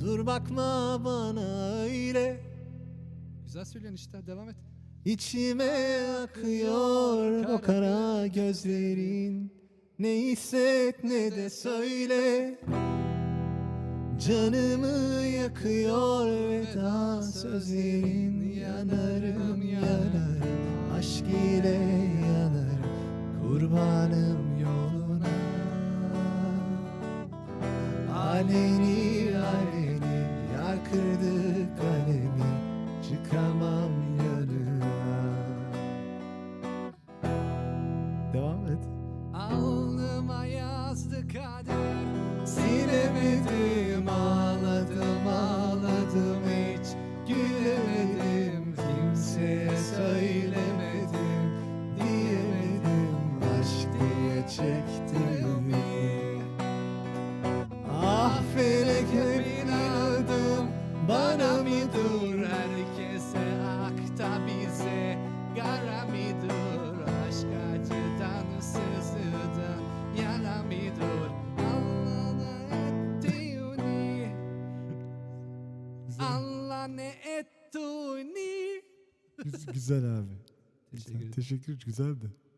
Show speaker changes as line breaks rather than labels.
Dur bakma bana öyle.
Güzel söylüyorsun işte devam et.
İçime akıyor o kara gözlerin. Ne hisset ne de söyle. Canımı yakıyor veda sözlerin Yanarım. yanarım. Aşk ile yanarım Kurbanım yoluna. Aleni Devam et.
Alnıma yazdı kader.
Silemedim ağladım ağladım hiç. Gülemedim kimseye söylemedim Diyemedim aşk diye çektiğimi Ah felek hep inandım bana mı dur
Herkese Allah ne ettiğini
Güzel abi.
Teşekkür ederim.
Teşekkür güzeldi